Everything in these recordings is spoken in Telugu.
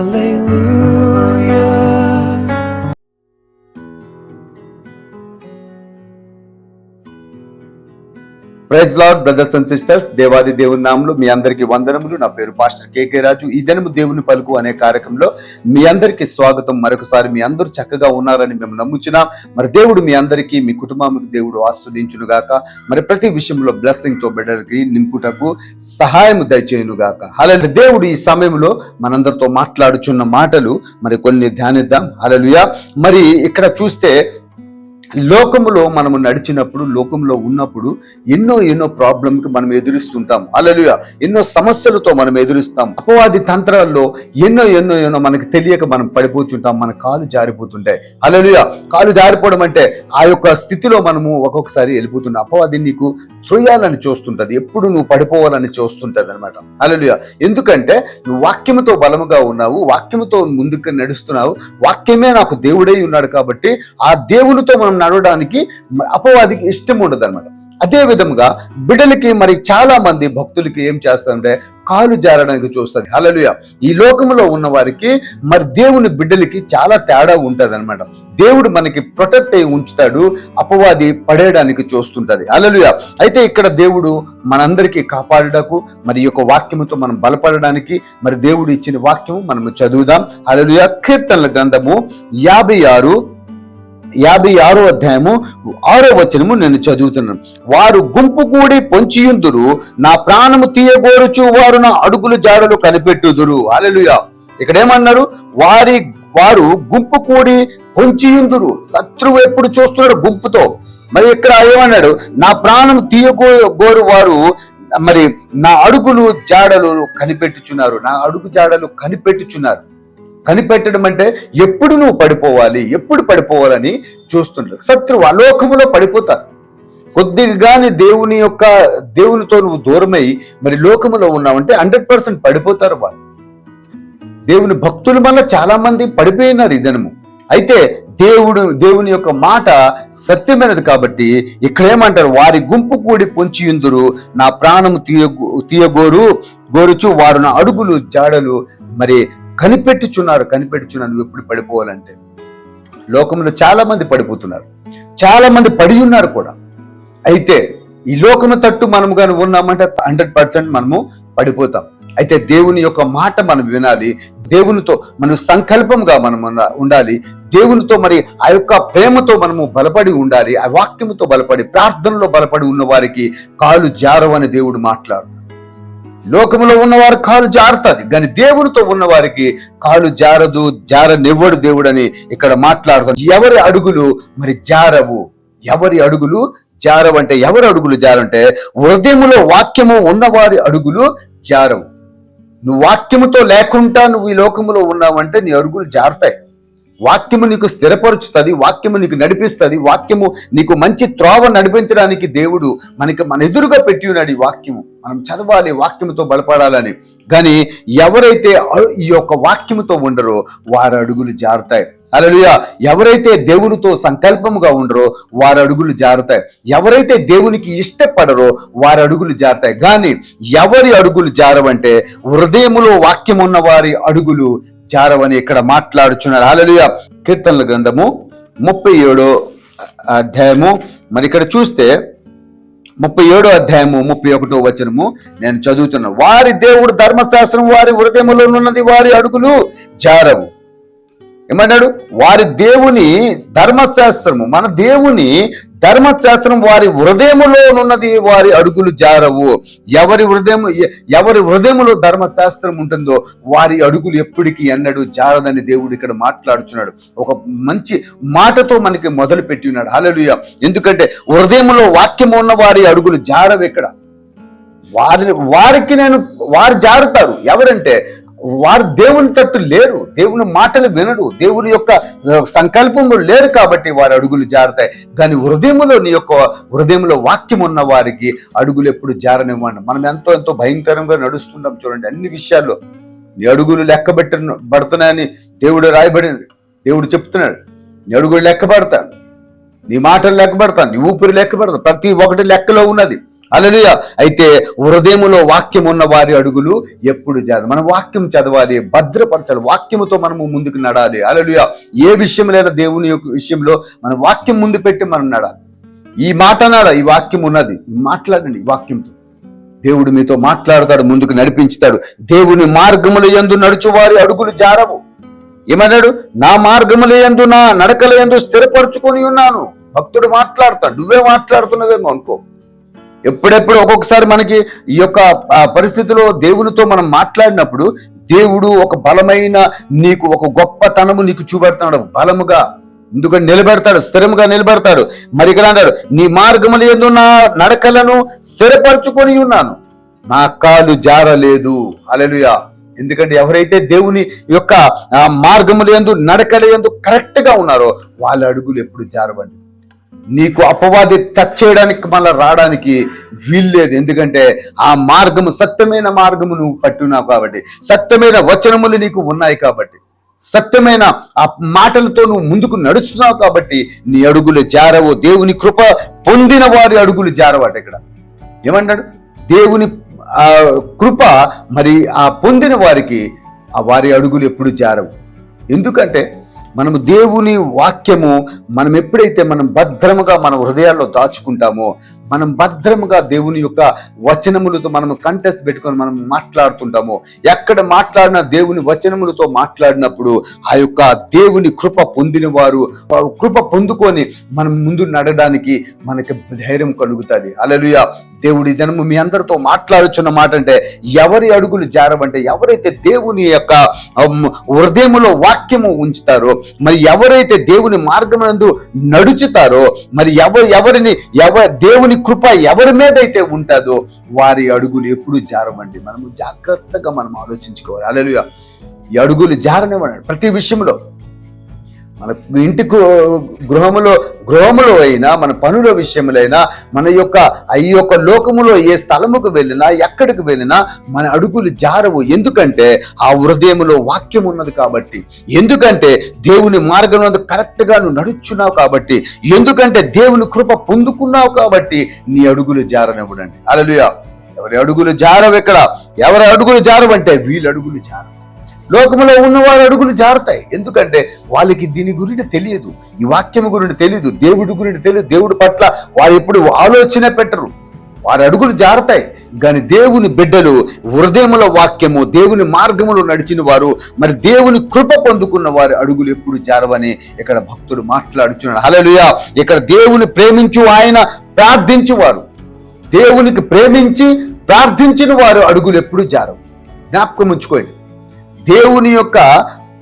Hallelujah. Praise lord brothers and sisters దేవాది దేవుని నామలు మీ అందరికీ వందనములు. నా పేరు పాస్టర్ కేకే రాజు. ఈ దినము దేవుని పలుకు అనే కార్యక్రమంలో మీ అందరికీ స్వాగతం. మరొకసారి మీ అందరూ చక్కగా ఉన్నారని మేము నమ్ముచున్నాం. మరి దేవుడు మీ అందరికీ మీ కుటుంబానికి దేవుడు ఆస్వాదించును గాక మరి ప్రతి విషయంలో బ్లెస్సింగ్తో బిడ్డలకి నింపుటకు సహాయం దయచేయును గాక అలాంటి దేవుడు ఈ సమయంలో మనందరితో మాట్లాడుచున్న మాటలు మరి కొన్ని ధ్యానిద్దాం. అలలుయా మరి ఇక్కడ చూస్తే లోకములో మనము నడిచినప్పుడు లోకంలో ఉన్నప్పుడు ఎన్నో ఎన్నో ప్రాబ్లంకి మనం ఎదురుస్తుంటాం. అలలుయ ఎన్నో సమస్యలతో మనం ఎదురుస్తాం. అపవాది తంత్రాల్లో ఎన్నో ఎన్నో ఎన్నో మనకి తెలియక మనం పడిపోతుంటాం. మన కాలు జారిపోతుంటాయి. అలలుయ కాలు జారిపోవడం అంటే ఆ యొక్క స్థితిలో మనము ఒక్కొక్కసారి వెళ్ళిపోతున్నాం అపవాది నీకు త్రొయ్యాలని చూస్తుంటది. ఎప్పుడు నువ్వు పడిపోవాలని చూస్తుంటది అనమాట అలలుయ ఎందుకంటే నువ్వు వాక్యముతో బలముగా ఉన్నావు. వాక్యముతో ముందుకు నడుస్తున్నావు. వాక్యమే నాకు దేవుడై ఉన్నాడు కాబట్టి ఆ దేవునితో మనం నడవడానికి అపవాదికి ఇష్టం ఉండదు అనమాట అదే విధంగా బిడ్డలకి మరి చాలా మంది భక్తులకి ఏం చేస్తారంటే కాలు జారడానికి చూస్తారు. హలలుయ ఈ లోకంలో ఉన్న వారికి మరి దేవుని బిడ్డలకి చాలా తేడా ఉంటది అనమాట దేవుడు మనకి ప్రొటెక్ట్ అయి ఉంచుతాడు అపవాది పడేయడానికి చూస్తుంటది. హలలుయ అయితే ఇక్కడ దేవుడు మనందరికీ కాపాడటకు మరి యొక్క వాక్యముతో మనం బలపడడానికి మరి దేవుడు ఇచ్చిన వాక్యము మనము చదువుదాం. హలలుయ కీర్తనల గ్రంథము యాభై ఆరు యాభై ఆరో అధ్యాయము ఆరో వచనము నేను చదువుతున్నాను. వారు గుంపు కూడి పొంచియుందురు నా ప్రాణము తీయగోరుచు వారు నా అడుగులు జాడలు కనిపెట్టుదురు. అలలుయా ఇక్కడ ఏమన్నారు వారి వారు గుంపు కూడి పొంచియుందురు శత్రువు ఎప్పుడు చూస్తున్నాడు గుంపుతో? మరి ఇక్కడ ఏమన్నాడు? నా ప్రాణం తీయగో గోరు వారు మరి నా అడుగులు జాడలు కనిపెట్టుచున్నారు నా అడుగు జాడలు కనిపెట్టుచున్నారు. కనిపెట్టడం అంటే ఎప్పుడు నువ్వు పడిపోవాలి ఎప్పుడు పడిపోవాలని చూస్తుంటారు. శత్రువు అలోకములో పడిపోతారు కొద్దిగాని దేవుని యొక్క దేవునితో నువ్వు దూరమై మరి లోకములో ఉన్నావంటే హండ్రెడ్ పర్సెంట్ పడిపోతారు వాళ్ళు. దేవుని భక్తుల వల్ల చాలా మంది పడిపోయినారు ఈ దినము. అయితే దేవుడు దేవుని యొక్క మాట సత్యమైనది కాబట్టి ఇక్కడ ఏమంటారు? వారి గుంపు కూడి పొంచియుందురు నా ప్రాణము తీయ తీయగోరు గోరుచు వారు నా అడుగులు జాడలు మరి కనిపెట్టుచున్నారు కనిపెట్టుచున్నారు నువ్వు ఎప్పుడు పడిపోవాలంటే. లోకంలో చాలా మంది పడిపోతున్నారు. చాలా మంది పడి ఉన్నారు కూడా. అయితే ఈ లోకము తట్టు మనము కానీ ఉన్నామంటే హండ్రెడ్ పర్సెంట్ మనము పడిపోతాం. అయితే దేవుని యొక్క మాట మనం వినాలి. దేవునితో మనం సంకల్పంగా మనం ఉండాలి. దేవునితో మరి ఆ యొక్క ప్రేమతో మనము బలపడి ఉండాలి. ఆ వాక్యముతో బలపడి ప్రార్థనలో బలపడి ఉన్న వారికి కాలు జారవని దేవుడు మాట్లాడు లోకములో ఉన్నవారు కాలు జారుతుంది కానీ దేవునితో ఉన్న వారికి కాలు జారదు జారనివ్వడు దేవుడని ఇక్కడ మాట్లాడుతారు. ఎవరి అడుగులు మరి జారవు? ఎవరి అడుగులు జారవంటే ఎవరి అడుగులు జారంటే హృదయములో వాక్యము ఉన్నవారి అడుగులు జారవు. నువ్వు వాక్యముతో లేకుండా నువ్వు ఈ లోకములో ఉన్నావంటే నీ అడుగులు జారుతాయి. వాక్యము నీకు స్థిరపరుచుతుంది వాక్యము నీకు నడిపిస్తుంది వాక్యము నీకు మంచి త్రోవ నడిపించడానికి దేవుడు మనకి మన ఎదురుగా పెట్టి ఉన్నాడు ఈ వాక్యము. మనం చదవాలి వాక్యముతో బలపడాలని. కానీ ఎవరైతే ఈ యొక్క వాక్యముతో ఉండరో వారి అడుగులు జారుతాయి. అలలుయా ఎవరైతే దేవునితో సంకల్పముగా ఉండరో వారి అడుగులు జారుతాయి. ఎవరైతే దేవునికి ఇష్టపడరో వారి అడుగులు జారుతాయి. కానీ ఎవరి అడుగులు జారవంటే హృదయములో వాక్యం ఉన్న వారి అడుగులు జారవని ఇక్కడ మాట్లాడుచున్నారు. హల్లెలూయా. కీర్తనల గ్రంథము ముప్పై ఏడో అధ్యాయము. మరి ఇక్కడ చూస్తే ముప్పై ఏడో అధ్యాయము ముప్పై ఒకటో వచనము నేను చదువుతున్నా. వారి దేవుడు ధర్మశాస్త్రం వారి హృదయములో ఉన్నది వారి అడుగులు జారవు. ఏమన్నాడు? వారి దేవుని ధర్మశాస్త్రము మన దేవుని ధర్మశాస్త్రం వారి హృదయములో ఉన్నది వారి అడుగులు జారవు. ఎవరి హృదయం ఎవరి హృదయములో ధర్మశాస్త్రం ఉంటుందో వారి అడుగులు ఎప్పటికీ ఎన్నడూ జారదని దేవుడు ఇక్కడ మాట్లాడుచున్నాడు. ఒక మంచి మాటతో మనకి మొదలు పెట్టి ఉన్నాడు. హలలుయ ఎందుకంటే హృదయములో వాక్యం ఉన్న వారి అడుగులు జారవు ఇక్కడ. వారి వారికి నేను వారు జారుతారు. ఎవరంటే వారు దేవుని తట్టు లేరు. దేవుని మాటలు వినడు. దేవుని యొక్క సంకల్పము లేరు కాబట్టి వారి అడుగులు జారుతాయి. కానీ హృదయములో నీ యొక్క హృదయంలో వాక్యం ఉన్న వారికి అడుగులు ఎప్పుడు జారనివ్వండి. మనం ఎంతో ఎంతో భయంకరంగా నడుస్తుంటాం చూడండి. అన్ని విషయాల్లో నీ అడుగులు లెక్క పడుతున్నాయని దేవుడు రాయబడింది. దేవుడు చెప్తున్నాడు. నీ అడుగులు లెక్క పడతాను నీ మాటలు లెక్క పడతాను నీ ఊపిరి లెక్క పడతాను ప్రతి ఒక్కటి లెక్కలో ఉన్నది. అలలుయ అయితే హృదయములో వాక్యం ఉన్న వారి అడుగులు ఎప్పుడు జారు మనం వాక్యం చదవాలి భద్రపరచాలి వాక్యముతో మనము ముందుకు నడాలి. అలలుయ ఏ విషయం లేదా దేవుని యొక్క విషయంలో మన వాక్యం ముందు పెట్టి మనం నడాలి. ఈ మాట నాడ ఈ వాక్యం ఉన్నది. మాట్లాడండి వాక్యంతో. దేవుడు మీతో మాట్లాడతాడు ముందుకు నడిపించుతాడు. దేవుని మార్గముల ఎందు నడుచు వారి అడుగులు జారవు. ఏమన్నాడు? నా మార్గముల యందు నా నడకల ఎందు స్థిరపరచుకొని ఉన్నాను. భక్తుడు మాట్లాడతాడు. నువ్వే మాట్లాడుతున్నావేమో అనుకో. ఎప్పుడెప్పుడు ఒక్కొక్కసారి మనకి ఈ యొక్క పరిస్థితిలో దేవునితో మనం మాట్లాడినప్పుడు దేవుడు ఒక బలమైన నీకు ఒక గొప్పతనము నీకు చూపెడతాడు బలముగా ఎందుకంటే నిలబెడతాడు స్థిరముగా నిలబెడతాడు. మరి ఇక్కడ అంటాడు నీ మార్గములు ఎందు నా నడకలను స్థిరపరచుకొని ఉన్నాను. నా కాలు జారలేదు. అలలుయా ఎందుకంటే ఎవరైతే దేవుని యొక్క మార్గములు ఎందు నడకల ఎందు కరెక్ట్గా ఉన్నారో వాళ్ళ అడుగులు ఎప్పుడు జారవండి. నీకు అపవాది టచ్ చేయడానికి మళ్ళీ రావడానికి వీల్లేదు. ఎందుకంటే ఆ మార్గము సత్యమైన మార్గము నువ్వు పట్టున్నావు కాబట్టి సత్యమైన వచనములు నీకు ఉన్నాయి కాబట్టి సత్యమైన ఆ మాటలతో నువ్వు ముందుకు నడుస్తున్నావు కాబట్టి నీ అడుగులు జారవు. దేవుని కృప పొందిన వారి అడుగులు జారవాట ఇక్కడ. ఏమంటాడు? దేవుని కృప మరి ఆ పొందిన వారికి ఆ వారి అడుగులు ఎప్పుడు జారవు. ఎందుకంటే మనము దేవుని వాక్యము మనం ఎప్పుడైతే మనం భద్రముగా మన హృదయాల్లో దాచుకుంటామో మనం భద్రముగా దేవుని యొక్క వచనములతో మనం కంటెస్ట్ పెట్టుకొని మనం మాట్లాడుతుంటాము. ఎక్కడ మాట్లాడిన దేవుని వచనములతో మాట్లాడినప్పుడు ఆ యొక్క దేవుని కృప పొందిన వారు కృప పొందుకొని మనం ముందు నడడానికి మనకి ధైర్యం కలుగుతుంది. అలలుయ దేవుడి జనము మీ అందరితో మాట్లాడుచున్న మాట అంటే ఎవరి అడుగులు జారవంటే ఎవరైతే దేవుని యొక్క హృదయములో వాక్యము ఉంచుతారో మరి ఎవరైతే దేవుని మార్గమందు నడుచుతారో మరి ఎవరు ఎవరిని ఎవ దేవుని కృప ఎవరి మీద అయితే ఉంటుందో వారి అడుగులు ఎప్పుడు జారమండి. మనము జాగ్రత్తగా మనం ఆలోచించుకోవాలి. అలలుయ ఈ అడుగులు జారనివ్వండి. ప్రతి విషయంలో మన ఇంటికి గృహములో గృహములో అయినా మన పనుల విషయములైనా మన యొక్క ఈ యొక్క లోకములో ఏ స్థలముకు వెళ్ళినా ఎక్కడికి వెళ్ళినా మన అడుగులు జారవు. ఎందుకంటే ఆ హృదయంలో వాక్యం ఉన్నది కాబట్టి. ఎందుకంటే దేవుని మార్గంలో కరెక్ట్గా నువ్వు నడుచున్నావు కాబట్టి. ఎందుకంటే దేవుని కృప పొందుకున్నావు కాబట్టి నీ అడుగులు జారనివ్వడండి. అలలుయా ఎవరి అడుగులు జారవు ఇక్కడ ఎవరి అడుగులు జారవంటే వీళ్ళ అడుగులు జారవు. లోకములో ఉన్నవారు అడుగులు జారుతాయి. ఎందుకంటే వాళ్ళకి దీని గురించి తెలియదు. ఈ వాక్యం గురించి తెలియదు. దేవుడి గురించి తెలియదు. దేవుడి పట్ల వారు ఎప్పుడు ఆలోచన పెట్టరు. వారి అడుగులు జారుతాయి. కానీ దేవుని బిడ్డలు హృదయముల వాక్యము దేవుని మార్గములో నడిచిన వారు మరి దేవుని కృప పొందుకున్న వారి అడుగులు ఎప్పుడు జారవని ఇక్కడ భక్తుడు మాట్లాడుచున్నాడు. హలలుయా ఇక్కడ దేవుని ప్రేమించు ఆయన ప్రార్థించువారు. దేవునికి ప్రేమించి ప్రార్థించిన వారు అడుగులు ఎప్పుడు జారవు. జ్ఞాపకం ఉంచుకోండి. దేవుని యొక్క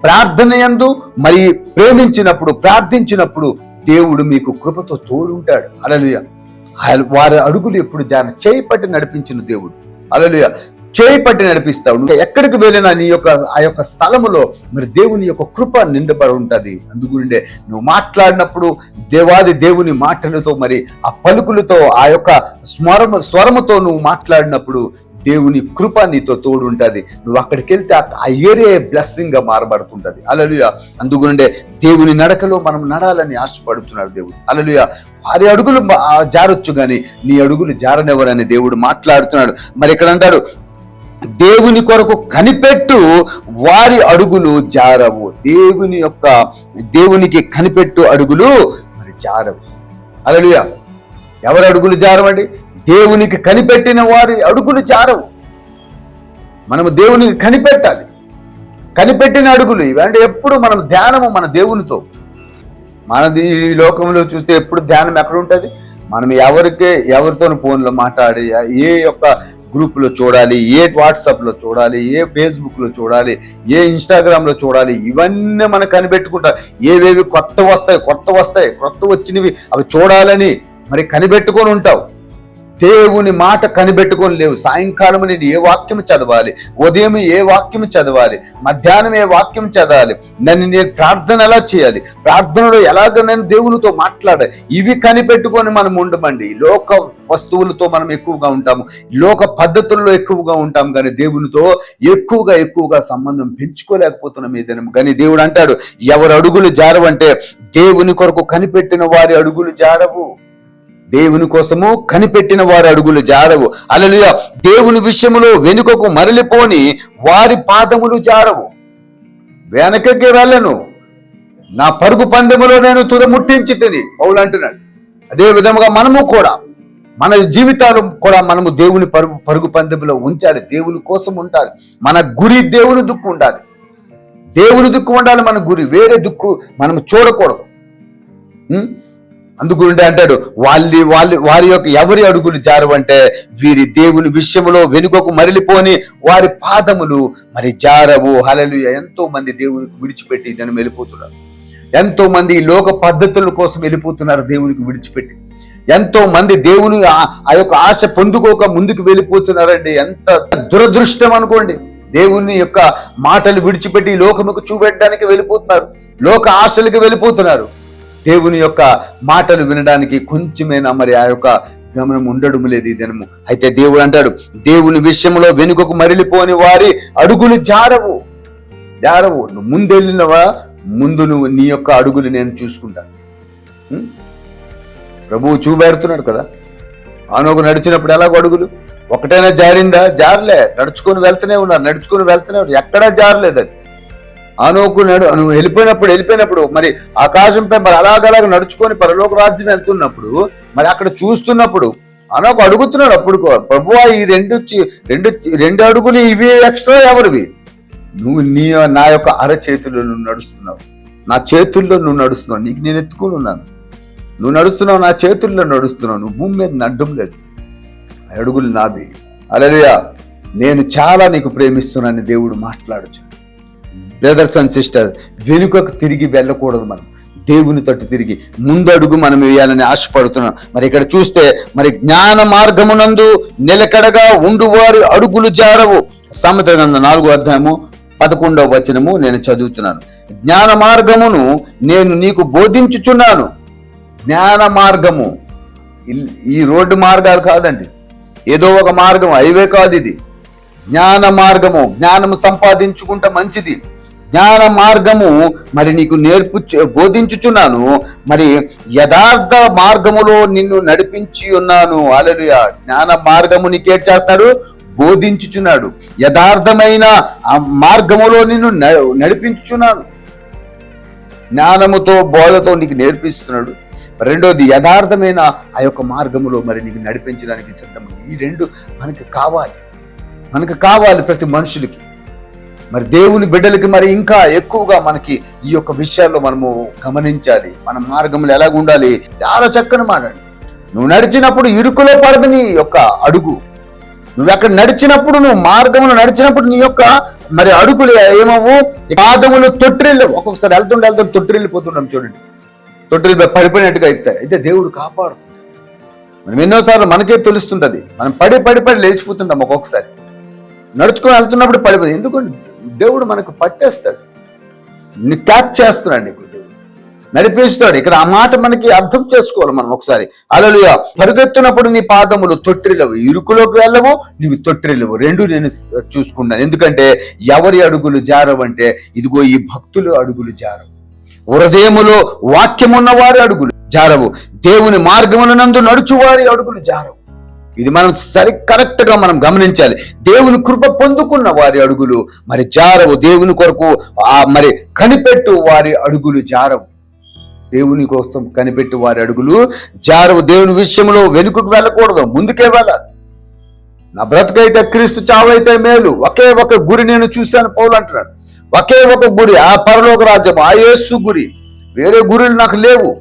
ప్రార్థన యందు మరి ప్రేమించినప్పుడు ప్రార్థించినప్పుడు దేవుడు మీకు కృపతో తోడుంటాడు. అలలుయ వారి అడుగులు ఎప్పుడు జాన చేయి పట్టి నడిపించిన దేవుడు. అలలుయ చేయి పట్టి నడిపిస్తాడు ఎక్కడికి వెళ్ళినా నీ యొక్క ఆ యొక్క స్థలములో మరి దేవుని యొక్క కృప నిండబడి ఉంటుంది. అందుగుండే నువ్వు మాట్లాడినప్పుడు దేవాది దేవుని మాటలతో మరి ఆ పలుకులతో ఆ యొక్క స్వరము స్వరముతో నువ్వు మాట్లాడినప్పుడు దేవుని కృప నీతో తోడు ఉంటుంది నువ్వు అక్కడికి వెళ్తే ఆ- ఆ ఏరియా బ్లెస్సింగ్గా మారబడుతుంటది. అలలుయ అందుగుండే దేవుని నడకలో మనం నడాలని ఆశపడుతున్నాడు దేవుడు. అలలుయ వారి అడుగులు జారొచ్చు కానీ నీ అడుగులు జారనివ్వరని దేవుడు మాట్లాడుతున్నాడు. మరి ఇక్కడ అంటాడు దేవుని కొరకు కనిపెట్టు వారి అడుగులు జారవు. దేవుని యొక్క దేవునికి కనిపెట్టు అడుగులు మరి జారవు. అలలుయ ఎవరి అడుగులు జారవండి? దేవునికి కనిపెట్టిన వారి అడుగులు జారవు. మనము దేవునికి కనిపెట్టాలి. కనిపెట్టిన అడుగులు ఇవంటే ఎప్పుడు మనం ధ్యానము మన దేవునితో. మనది ఈ లోకంలో చూస్తే ఎప్పుడు ధ్యానం ఎక్కడ ఉంటుంది? మనం ఎవరికే ఎవరితో ఫోన్లో మాట్లాడి ఏ యొక్క గ్రూప్లో చూడాలి ఏ వాట్సాప్లో చూడాలి ఏ ఫేస్బుక్లో చూడాలి ఏ ఇన్స్టాగ్రామ్లో చూడాలి ఇవన్నీ మనం కనిపెట్టుకుంటాం. ఏవేవి కొత్త వస్తాయి కొత్త వస్తాయి కొత్త వచ్చినవి అవి చూడాలని మరి కనిపెట్టుకొని ఉంటావు. దేవుని మాట కనిపెట్టుకొని లేవు. సాయంకాలం నేను ఏ వాక్యం చదవాలి? ఉదయం ఏ వాక్యం చదవాలి? మధ్యాహ్నం ఏ వాక్యం చదవాలి? నన్ను నేను ప్రార్థన ఎలా చేయాలి? ప్రార్థనలో ఎలాగ నేను దేవునితో మాట్లాడాలి? ఇవి కనిపెట్టుకొని మనం ఉండమండి. లోక వస్తువులతో మనం ఎక్కువగా ఉంటాము. లోక పద్ధతుల్లో ఎక్కువగా ఉంటాం కానీ దేవునితో ఎక్కువగా ఎక్కువగా సంబంధం పెంచుకోలేకపోతున్నాం ఏదైనా. కానీ దేవుడు అంటాడు ఎవరు అడుగులు జారవంటే దేవుని కొరకు కనిపెట్టిన వారి అడుగులు జారవు. దేవుని కోసము కనిపెట్టిన వారి అడుగులు జారవు. అలలుయ దేవుని విషయములో వెనుకకు మరలిపోని వారి పాదములు జారవు. వెనకకి వెళ్ళను. నా పరుగు పందెములో నేను తుద ముట్టించి తిని పౌలు అంటున్నాడు. అదే విధముగా మనము కూడా మన జీవితాలు కూడా మనము దేవుని పరుగు పరుగు పందెములో ఉంచాలి. దేవుని కోసం ఉండాలి. మన గురి దేవుని దుక్కు ఉండాలి. దేవుని దుక్కు ఉండాలి మన గురి. వేరే దుక్కు మనం చూడకూడదు. అందుగుండే అంటాడు వాళ్ళి వాళ్ళు వారి యొక్క ఎవరి అడుగులు జారవంటే వీరి దేవుని విషయంలో వెనుకకు మరలిపోని వారి పాదములు మరి జారవు. హలలు ఎంతో మంది దేవునికి విడిచిపెట్టి జనం వెళ్ళిపోతున్నారు. ఎంతో మంది ఈ లోక పద్ధతుల కోసం వెళ్ళిపోతున్నారు దేవునికి విడిచిపెట్టి. ఎంతో మంది దేవుని ఆ- యొక్క ఆశ పొందుకోక ముందుకు వెళ్ళిపోతున్నారండి. ఎంత దురదృష్టం అనుకోండి. దేవుని యొక్క మాటలు విడిచిపెట్టి లోకముకు చూపెట్టడానికి వెళ్ళిపోతున్నారు. లోక ఆశలకు వెళ్ళిపోతున్నారు. దేవుని యొక్క మాటలు వినడానికి కొంచెమైనా మరి ఆ యొక్క గమనం ఉండడం లేదు ఈ దినము. అయితే దేవుడు అంటాడు దేవుని విషయంలో వెనుకకు మరలిపోని వారి అడుగులు జారవు. జారవు. నువ్వు ముందెళ్ళినవా ముందు నువ్వు నీ యొక్క అడుగులు నేను చూసుకుంటాను ప్రభువు చూపెడుతున్నాడు కదా. ఆనోకు నడిచినప్పుడు ఎలాగో అడుగులు? ఒకటైనా జారిందా? జారలే. నడుచుకొని వెళ్తూనే ఉన్నారు. నడుచుకొని వెళ్తూనే ఉన్నారు. ఎక్కడా జారలేదు అది. అనుకున్నాడు నడు నువ్వు వెళ్ళిపోయినప్పుడు వెళ్ళిపోయినప్పుడు మరి ఆకాశంపై మరి అలాగలాగ నడుచుకొని పరలోక రాజ్యం వెళ్తున్నప్పుడు మరి అక్కడ చూస్తున్నప్పుడు అనొక అడుగుతున్నాడు అప్పుడు ప్రభువా ఈ రెండు రెండు రెండు అడుగులు ఇవి ఎక్స్ట్రా ఎవరివి? నువ్వు నీ నా యొక్క అరచేతుల్లో నువ్వు నడుస్తున్నావు. నా చేతుల్లో నువ్వు నడుస్తున్నావు. నీకు నేను ఎత్తుకుని ఉన్నాను. నువ్వు నడుస్తున్నావు నా చేతుల్లో నడుస్తున్నావు. నువ్వు భూమి మీద నడ్డం లేదు. ఆ అడుగులు నావి. అలలియా! నేను చాలా నీకు ప్రేమిస్తున్నానని దేవుడు మాట్లాడుచు బ్రదర్స్ అండ్ సిస్టర్స్ వెనుకకు తిరిగి వెళ్ళకూడదు మనం. దేవుని తట్టు తిరిగి ముందడుగు మనం వేయాలని ఆశపడుతున్నాం. మరి ఇక్కడ చూస్తే మరి జ్ఞాన మార్గమునందు నిలకడగా ఉండువారి అడుగులు జారవు. సామెత గ్రంథం నాలుగో అధ్యాయము పదకొండవ వచనము నేను చదువుతున్నాను. జ్ఞాన మార్గమును నేను నీకు బోధించుచున్నాను. జ్ఞాన మార్గము ఇల్- ఈ రోడ్డు మార్గాలు కాదండి. ఏదో ఒక మార్గం హైవే కాదు ఇది. జ్ఞాన మార్గము జ్ఞానము సంపాదించుకుంటే మంచిది. జ్ఞాన మార్గము మరి నీకు నేర్పు బోధించుచున్నాను. మరి యథార్థ మార్గములో నిన్ను నడిపించి ఉన్నాను. అలలుయ జ్ఞాన మార్గము నీకేట్ చేస్తాడు? బోధించుచున్నాడు. యథార్థమైన ఆ మార్గములో నిన్ను నడిపించుచున్నాను. జ్ఞానముతో బోధతో నీకు నేర్పిస్తున్నాడు. రెండోది యథార్థమైన ఆ యొక్క మార్గములో మరి నీకు నడిపించడానికి సిద్ధం ఈ రెండు మనకి కావాలి. మనకు కావాలి ప్రతి మనుషులకి. మరి దేవుని బిడ్డలకి మరి ఇంకా ఎక్కువగా మనకి ఈ యొక్క విషయాల్లో మనము గమనించాలి. మన మార్గంలో ఎలాగ ఉండాలి? చాలా చక్కని మాట. నువ్వు నడిచినప్పుడు ఇరుకులో పడదు నీ యొక్క అడుగు. నువ్వు అక్కడ నడిచినప్పుడు నువ్వు మార్గంలో నడిచినప్పుడు నీ యొక్క మరి అడుగులు ఏమవు పాదములు తొట్టిల్లు ఒక్కొక్కసారి వెళ్తుండే వెళ్తుంటే తొట్టిల్లిపోతున్నాం చూడండి. తొట్టిల్లి పడిపోయినట్టుగా అవుతాయి అయితే దేవుడు కాపాడుతుంది మనం ఎన్నోసార్లు మనకే తెలుస్తుంటది. మనం పడి పడి పడి లేచిపోతుంటాం ఒక్కొక్కసారి. నడుచుకొని వెళ్తున్నప్పుడు పడిపోతుంది ఎందుకంటే దేవుడు మనకు పట్టేస్తాడు. క్యాచ్ చేస్తున్నాడు నీకు దేవుడు. నడిపిస్తాడు. ఇక్కడ ఆ మాట మనకి అర్థం చేసుకోవాలి మనం ఒకసారి. అలలుయ పరుగెత్తున్నప్పుడు నీ పాదములు తొట్టిల్లవు. ఇరుకులోకి వెళ్ళవు నీవు తొట్టిల్లవు. రెండు నేను చూసుకున్నాను. ఎందుకంటే ఎవరి అడుగులు జారవంటే ఇదిగో ఈ భక్తులు అడుగులు జారవు. హృదయములో వాక్యమున్న వారి అడుగులు జారవు. దేవుని మార్గమునందు నడుచువారి అడుగులు జారవు. ఇది మనం సరి కరెక్ట్గా మనం గమనించాలి. దేవుని కృప పొందుకున్న వారి అడుగులు మరి జారవు. దేవుని కొరకు ఆ మరి కనిపెట్టు వారి అడుగులు జారవు. దేవుని కోసం కనిపెట్టు వారి అడుగులు జారవు. దేవుని విషయంలో వెనుకకు వెళ్ళకూడదు. ముందుకే వెళ్ళాలి. నా బ్రతుకైతే క్రీస్తు చావైతే మేలు. ఒకే ఒక గురి నేను చూశాను పౌలు అంటున్నాడు. ఒకే ఒక గురి ఆ పరలోక రాజ్యం ఆ యేసు గురి. వేరే గురులు నాకు లేవు.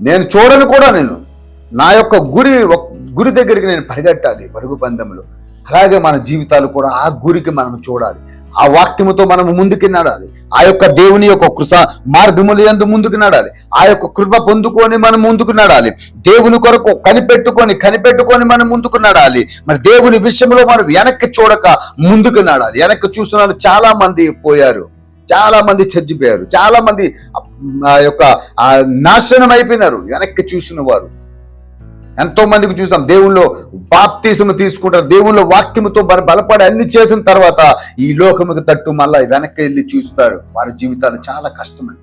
నేను చూడను కూడా నేను. నా యొక్క గురి ఒక గురి దగ్గరికి నేను పరిగెట్టాలి పరుగు పందెంలో. అలాగే మన జీవితాలు కూడా ఆ గురికి మనం చూడాలి. ఆ వాక్యముతో మనం ముందుకు నడాలి. ఆ యొక్క దేవుని యొక్క కృష మార్గములు ఎందు ముందుకు నడాలి. ఆ యొక్క కృప పొందుకొని మనం ముందుకు నడాలి. దేవుని కొరకు కనిపెట్టుకొని కనిపెట్టుకొని మనం ముందుకు నడాలి. మరి దేవుని విషయంలో మనం వెనక్కి చూడక ముందుకు నడాలి. వెనక్కి చూస్తున్న చాలా మంది పోయారు. చాలా మంది చచ్చిపోయారు. చాలా మంది ఆ యొక్క నాశనం అయిపోయినారు వెనక్కి చూసిన వారు. ఎంతో మందికి చూసాం దేవుల్లో బాప్తీసము తీసుకుంటారు. దేవుళ్ళ వాక్యముతో బలపడి అన్ని చేసిన తర్వాత ఈ లోకముకి తట్టు మళ్ళా వెనక్కి వెళ్ళి చూస్తారు. వారి జీవితాలు చాలా కష్టమండి.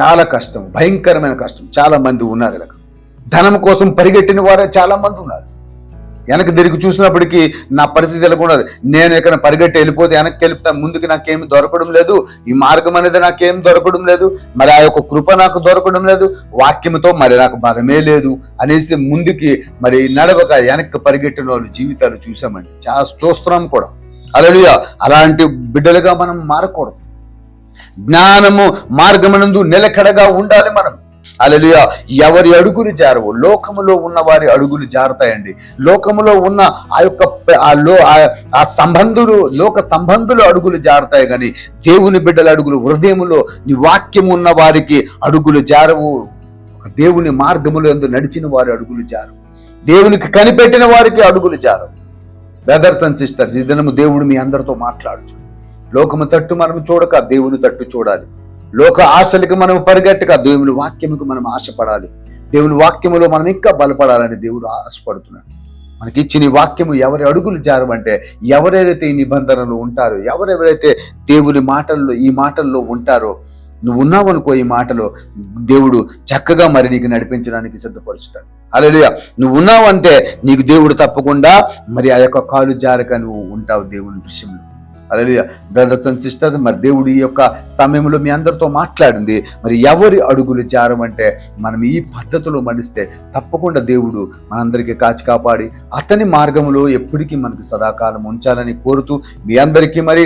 చాలా కష్టం. భయంకరమైన కష్టం. చాలా మంది ఉన్నారు ఇలా ధనం కోసం పరిగెట్టిన వారే చాలా మంది ఉన్నారు. వెనక్కి తిరిగి చూసినప్పటికీ నా పరిస్థితి ఎలా నేను ఇక్కడ పరిగెట్టి వెళ్ళిపోతే వెనక్కి వెళ్ళిపోతా ముందుకు నాకేమి దొరకడం లేదు. ఈ మార్గం అనేది నాకేం దొరకడం లేదు. మరి ఆ యొక్క కృప నాకు దొరకడం లేదు. వాక్యంతో మరి నాకు బలమే లేదు అనేసి ముందుకి మరి నడవక వెనక్కి పరిగెట్టిన వాళ్ళు జీవితాలు చూసామండి చాలా చూస్తున్నాం కూడా. అలలుయ అలాంటి బిడ్డలుగా మనం మారకూడదు. జ్ఞానము మార్గమనందు నిలకడగా ఉండాలి మనం. అలలియ ఎవరి అడుగులు జారవు? లోకములో ఉన్న వారి అడుగులు జారుతాయండి. లోకములో ఉన్న ఆ యొక్క ఆ లో ఆ- సంబంధులు లోక సంబంధులు అడుగులు జారుతాయి కానీ దేవుని బిడ్డల అడుగులు హృదయములో నీ వాక్యం ఉన్న వారికి అడుగులు జారవు. దేవుని మార్గములో ఎందు నడిచిన వారి అడుగులు జారు దేవునికి కనిపెట్టిన వారికి అడుగులు జారవు. బ్రదర్స్ అండ్ సిస్టర్స్ ఈ దినము దేవుడు మీ అందరితో మాట్లాడుచు. లోకము తట్టు మనం చూడక దేవుని తట్టు చూడాలి. లోక ఆశలకు మనం పరిగెట్టక దేవుని వాక్యముకు మనం ఆశపడాలి. దేవుని వాక్యములో మనం ఇంకా బలపడాలని దేవుడు ఆశపడుతున్నాడు. మనకి ఇచ్చిన వాక్యము ఎవరి అడుగులు జారమంటే ఎవరెవరైతే ఈ నిబంధనలు ఉంటారో ఎవరెవరైతే దేవుని మాటల్లో ఈ మాటల్లో ఉంటారో నువ్వు ఉన్నావనుకో ఈ మాటలో దేవుడు చక్కగా మరి నీకు నడిపించడానికి సిద్ధపరుచుతాడు అలలుయ నువ్వు ఉన్నావంటే నీకు దేవుడు తప్పకుండా మరి ఆ యొక్క కాలు జారక నువ్వు ఉంటావు దేవుని విషయంలో. అలాగే బ్రదర్స్ అండ్ సిస్టర్స్ మరి దేవుడు ఈ యొక్క సమయంలో మీ అందరితో మాట్లాడింది మరి ఎవరి అడుగులు జారమంటే మనం ఈ పద్ధతిలో మడిస్తే తప్పకుండా దేవుడు మనందరికీ కాచి కాపాడి అతని మార్గంలో ఎప్పటికీ మనకి సదాకాలం ఉంచాలని కోరుతూ మీ అందరికీ మరి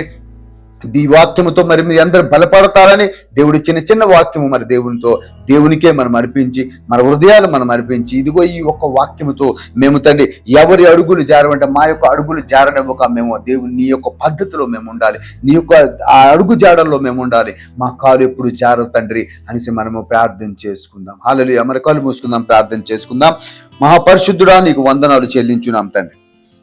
ఈ వాక్యముతో మరి మీ అందరు బలపడతారని దేవుడు చిన్న చిన్న వాక్యము మరి దేవునితో. దేవునికే మనం అర్పించి మన హృదయాలు మనం అర్పించి ఇదిగో ఈ ఒక్క వాక్యముతో మేము తండ్రి ఎవరి అడుగులు జారమంటే మా యొక్క అడుగులు జారడం ఒక మేము దేవుని నీ యొక్క పద్ధతిలో మేము ఉండాలి. నీ యొక్క ఆ అడుగు జాడల్లో మేము ఉండాలి. మా కాలు ఎప్పుడు జారదు తండ్రి అనేసి మనము ప్రార్థన చేసుకుందాం. హాలలు మరి కాలు మూసుకుందాం ప్రార్థన చేసుకుందాం. మహాపరిశుద్ధుడా నీకు వందనాలు చెల్లించున్నాం తండ్రి.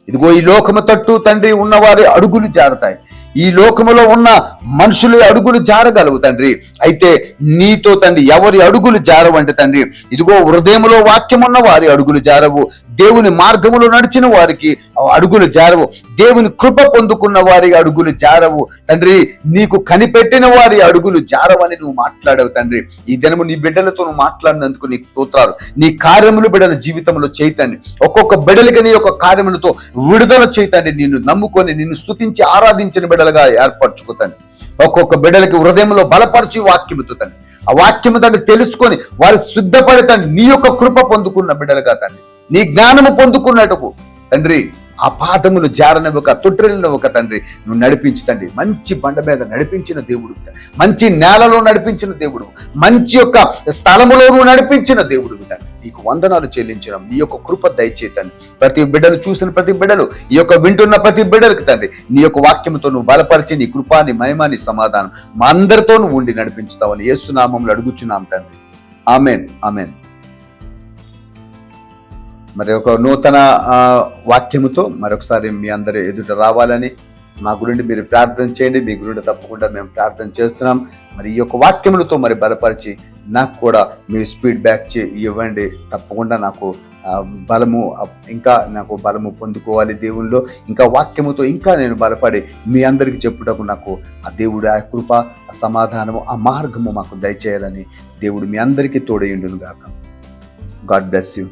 ఇదిగో ఈ లోకము తట్టు తండ్రి ఉన్నవారి అడుగులు జారుతాయి. ఈ లోకములో ఉన్న మనుషులు అడుగులు జారగలవు తండ్రి. అయితే నీతో తండ్రి ఎవరి అడుగులు జారవంటే తండ్రి? ఇదిగో హృదయంలో వాక్యం ఉన్న వారి అడుగులు జారవు. దేవుని మార్గములో నడిచిన వారికి ఆ అడుగులు జారవు. దేవుని కృప పొందుకున్న వారి అడుగులు జారవు. తండ్రి నీకు కనిపెట్టిన వారి అడుగులు జారవని నువ్వు మాట్లాడవు తండ్రి. ఈ దినము నీ బిడ్డలతో నువ్వు మాట్లాడినందుకు నీకు స్తోత్రాలు. నీ కార్యములు బిడ్డల జీవితంలో చేయతండి ఒక్కొక్క బిడ్డలకి నీ యొక్క కార్యములతో విడుదల చేయతండి నిన్ను నమ్ముకొని నిన్ను స్తుతించి ఆరాధించిన బిడ్డలుగా ఏర్పరచుకుతాను ఒక్కొక్క బిడ్డలకి హృదయంలో బలపరిచి వాక్యముతుతాను ఆ వాక్యము తండ్రి తెలుసుకొని వారు శుద్ధపడతాను నీ యొక్క కృప పొందుకున్న బిడ్డలుగా తండ్రి. నీ జ్ఞానము పొందుకున్నట్టుకు. తండ్రి ఆ పాఠములు జారనివ్వక తొట్టిల్నివ్వక తండ్రి నువ్వు నడిపించు తండ్రి. మంచి బండ మీద నడిపించిన దేవుడు. మంచి నేలలో నడిపించిన దేవుడు. మంచి యొక్క స్థలములో నువ్వు నడిపించిన దేవుడు తండ్రి. నీకు వందనాలు చెల్లించడం. నీ యొక్క కృప దయచేతండి ప్రతి బిడ్డలు చూసిన ప్రతి బిడ్డలు ఈ యొక్క వింటున్న ప్రతి బిడ్డలకు తండ్రి నీ యొక్క వాక్యంతో నువ్వు బలపరిచి నీ కృపాని మహిమాని సమాధానం మా అందరితో నువ్వు ఉండి నడిపించుతావని యేసునామంలో అడుగుచున్నాం తండ్రి. ఆమెన్. ఆమెన్. మరి ఒక నూతన వాక్యముతో మరొకసారి మీ అందరి ఎదుట రావాలని మా గురించి మీరు ప్రార్థన చేయండి. మీ గురించి తప్పకుండా మేము ప్రార్థన చేస్తున్నాం. మరి ఈ యొక్క వాక్యములతో మరి బలపరిచి నాకు కూడా మీరు స్పీడ్ బ్యాక్ చే ఇవ్వండి. తప్పకుండా నాకు బలము ఇంకా నాకు బలము పొందుకోవాలి దేవుల్లో. ఇంకా వాక్యముతో ఇంకా నేను బలపడి మీ అందరికీ చెప్పుటకు నాకు ఆ దేవుడు ఆ కృప ఆ సమాధానము ఆ మార్గము మాకు దయచేయాలని దేవుడు మీ అందరికీ తోడయుండును గాక గాడ్ బ్లెస్ యూ.